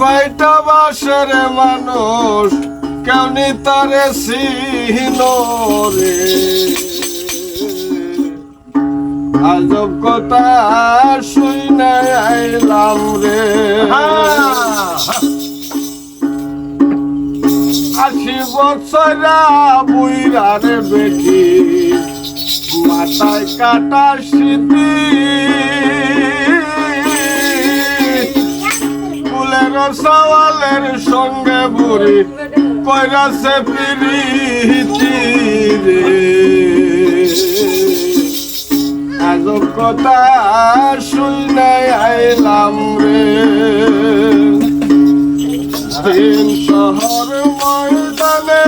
ভাইটা বাসের মানুষ কেমনি তারে সিহীন রে। আজব কথা শুই নাই আইলাম রে। আশি বছরা বুইরা রে বেটি মাথায় কাটা স্মৃতি সওয়ালের সঙ্গে বুড়ি কইরাছে পিরিতি রে। আজব কথা শুই নাই আইলাম রে। দিন শহর ময়দানে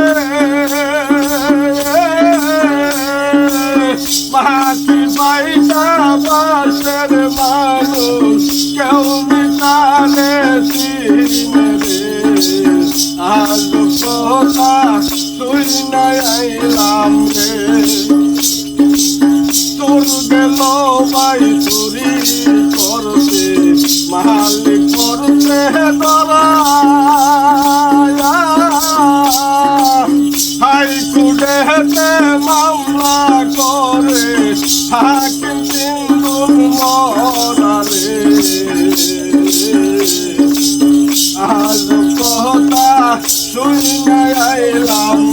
মাটি বাইটা বাসের মানুষ কেউ কথা তুই নাই আইলাম রে। তোর গেল ভাই চুরি করতে, মালিক করতে ধরা হাই কুড়েতে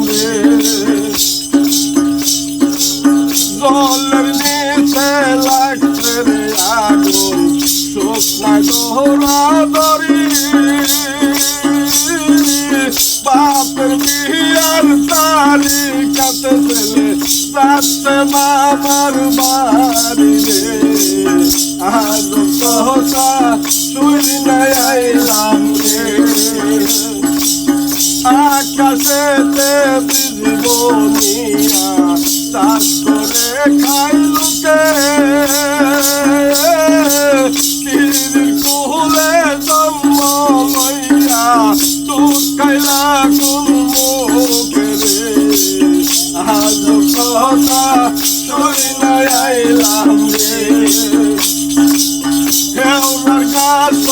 রে। জলের নিচে লাগছে রে আগুন শুকনায় দোহরা দরি বাপের বিয়ার তালিকাতে ছেলে যাচ্ছে মামার বাড়ি রে। আজ কথা আকাশেতে জীবনিয়া চাষ করে খাই লোকে তীর কুলে জন্ম লইয়া দুধ খাইলা কোন মুখে রে আজ কথা শুই নাই আইলাম রে হেউনার গাছ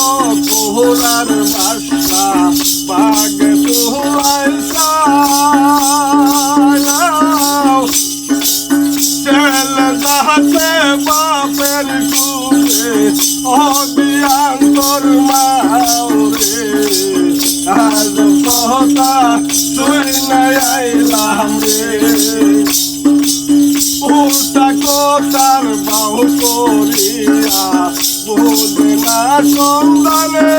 কোহরার বাসা বাগে তোলাই কথা তুই নাই আইলাম রে। উল্টা কোটার বাহু করিয়া বোঝে না সন্ধানে